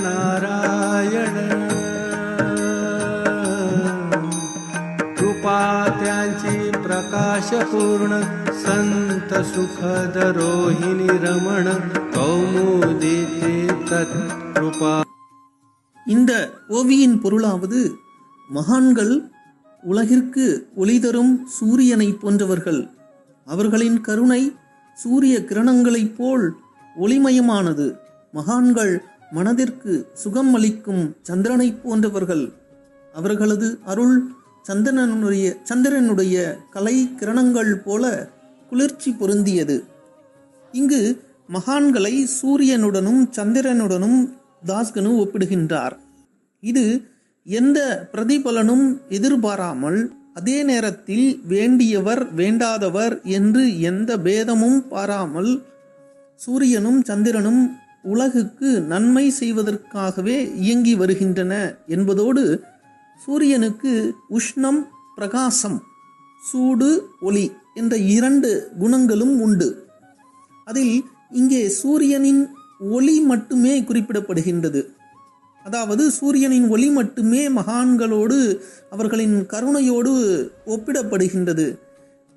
सूर्यनारायण कृपा त्यांची प्रकाशपूर्ण संत सुखद रोहिणी रमण कौमुदिते तत्कृपा இந்த ஓவியின் பொருளாவது மகான்கள் உலகிற்கு ஒளி தரும் சூரியனைப் போன்றவர்கள் அவர்களின் கருணை சூரிய கிரணங்களைப் போல் ஒளிமயமானது மகான்கள் மனதிற்கு சுகம் அளிக்கும் சந்திரனைப் போன்றவர்கள். அவர்களது அருள் சந்திரனுடைய சந்திரனுடைய கலை கிரணங்கள் போல குளிர்ச்சி பொருந்தியது. இங்கு மகான்களை சூரியனுடனும் சந்திரனுடனும் தாஸ்கனு ஒப்பிடுகின்றார். இது எந்த பிரதிபலனும் எதிர்பாராமல் அதே நேரத்தில் வேண்டியவர் வேண்டாதவர் என்று எந்த பேதமும் பாராமல் சூரியனும் சந்திரனும் உலகுக்கு நன்மை செய்வதற்காகவே இயங்கி வருகின்றன என்பதோடு சூரியனுக்கு உஷ்ணம் பிரகாசம் சூடு ஒளி என்ற இரண்டு குணங்களும் உண்டு. அதில் இங்கே சூரியனின் ஒளி மட்டுமே குறிப்பிடப்படுகின்றது. அதாவது சூரியனின் ஒளி மட்டுமே மகான்களோடு அவர்களின் கருணையோடு ஒப்பிடப்படுகின்றது.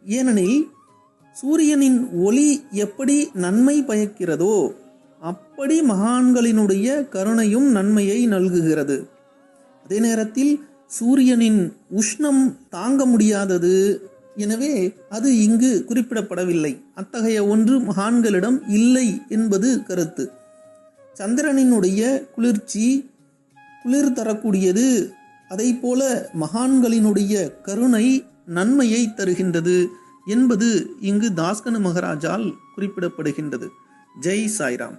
ஏனெனில் சூரியனின் ஒளி எப்படி நன்மை பயக்கிறதோ அப்படி மகான்களினுடைய கருணையும் நன்மையை நல்குகிறது. அதே நேரத்தில் சூரியனின் உஷ்ணம் தாங்க முடியாதது. எனவே அது இங்கு குறிப்பிடப்படவில்லை. அத்தகைய ஒன்று மகான்களிடம் இல்லை என்பது கருத்து. சந்திரனினுடைய குளிர்ச்சி குளிர் தரக்கூடியது அதைப்போல மகான்களினுடைய கருணை நன்மையை தருகின்றது என்பது இங்கு தாஸ்கனு மகராஜால் குறிப்பிடப்படுகின்றது. ஜெய் சாய்ராம்.